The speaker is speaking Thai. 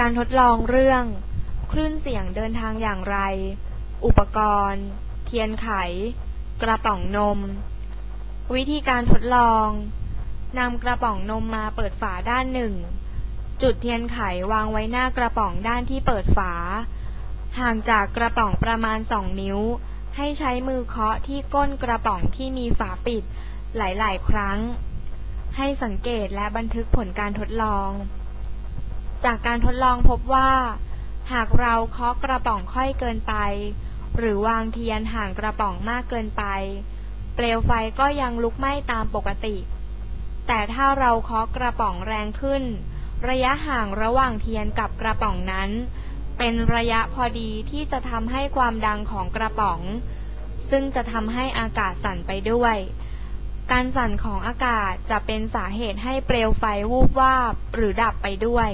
การทดลองเรื่อง คลื่นเสียงเดินทางอย่างไร อุปกรณ์ เทียนไข กระป๋องนม วิธีการทดลองนำกระป๋องนมมาเปิดฝาด้านหนึ่ง จุดเทียนไขวางไว้หน้ากระป๋องด้านที่เปิดฝา ห่างจากกระป๋องประมาณ 2 นิ้ว ให้ใช้มือเคาะที่ก้นกระป๋องที่มีฝาปิดหลาย ๆ ครั้ง ให้สังเกตและบันทึกผลการทดลอง จากการทดลองพบว่า หากเราเคาะกระป๋องค่อยเกินไป หรือวางเทียนห่างกระป๋องมากเกินไป เปลวไฟก็ยังลุกไหม้ตามปกติ แต่ถ้าเราเคาะกระป๋องแรงขึ้น ระยะห่างระหว่างเทียนกับกระป๋องนั้น เป็นระยะพอดีที่จะทำให้ความดังของกระป๋อง ซึ่งจะทำให้อากาศสั่นไปด้วยการสั่นของอากาศจะเป็นสาเหตุให้เปลวไฟวูบวาบหรือดับไปด้วย